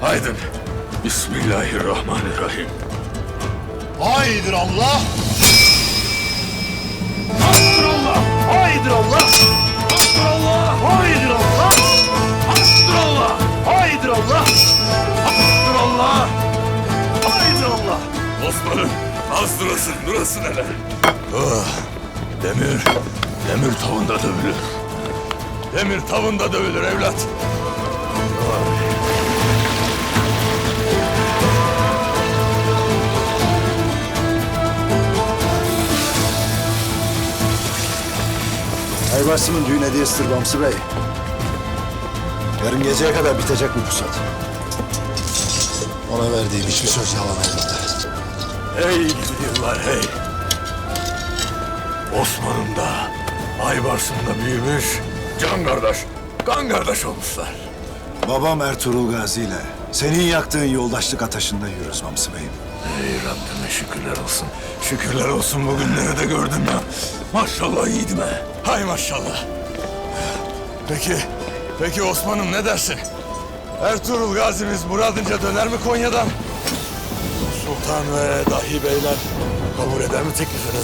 Haydın. Bismillahirrahmanirrahim. Haydır Allah! Haktır Allah! Haydır Allah! Haktır Allah! Haydır Allah! Haktır Allah! Haydır Allah! Haktır Allah! Haydır Allah! Osman'ım az durasın, durasın hele. Ah, demir, demir tavında dövülür. Demir tavında dövülür evlat. Aybarsı'nın düğün hediyesidir Bamsı Bey. Yarın geceye kadar bitecek bu pusat. Ona verdiğim hiçbir söz yalan olmadı. Hey yıllar hey. Osman'ım da, Aybars'ım da büyümüş. Can kardeş, kan kardeş olmuşlar. Babam Ertuğrul Gazi ile senin yaktığın yoldaşlık ateşinde yürürüz Bamsı Bey'im. Ey Rabbime şükürler olsun. Şükürler olsun bugünleri de gördüm ya. Maşallah yiğidime. Hay maşallah. Peki, peki Osman'ım ne dersin? Ertuğrul Gazi'miz muradınca döner mi Konya'dan? Sultan ve dahi beyler kabul eder mi teklifini?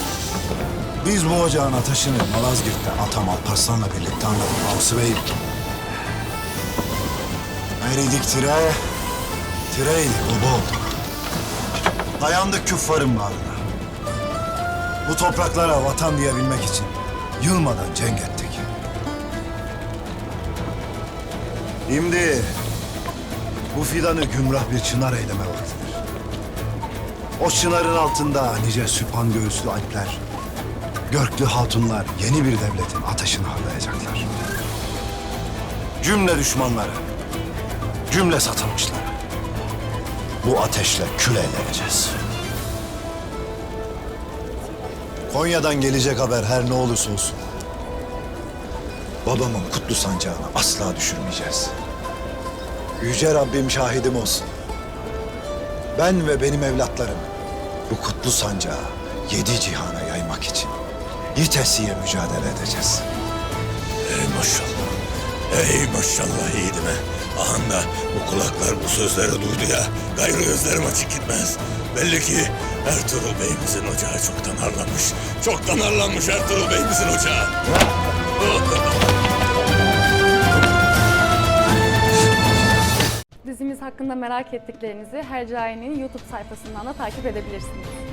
Biz bu ocağın ateşini Malazgirt'te Atam Alparslan'la birlikte anladık Bamsı Bey'im. Eğriydik tire, tireydik baba olduk. Dayandık küffarın bağrına. Bu topraklara vatan diyebilmek için yılmadan cenk ettik. Şimdi bu fidanı gümrah bir çınar eyleme vaktidir. O çınarın altında nice süpan göğüslü alpler, görklü hatunlar yeni bir devletin ateşini harlayacaklar. Cümle düşmanları, cümle satılmışları. Bu ateşle kül eğleneceğiz. Konya'dan gelecek haber her ne olursa olsun. Babamın kutlu sancağını asla düşürmeyeceğiz. Yüce Rabbim şahidim olsun. Ben ve benim evlatlarım bu kutlu sancağı yedi cihana yaymak için yitesiye mücadele edeceğiz. Ey maşallah. Ey maşallah yiğidime. Ahanda bu kulaklar bu sözleri duydu ya. Gayrı gözlerim açık gitmez. Belli ki Ertuğrul Bey'imizin ocağı çoktan harlanmış. Çoktan harlanmış Ertuğrul Bey'imizin ocağı. Dizimiz hakkında merak ettiklerinizi Hercai'nin YouTube sayfasından da takip edebilirsiniz.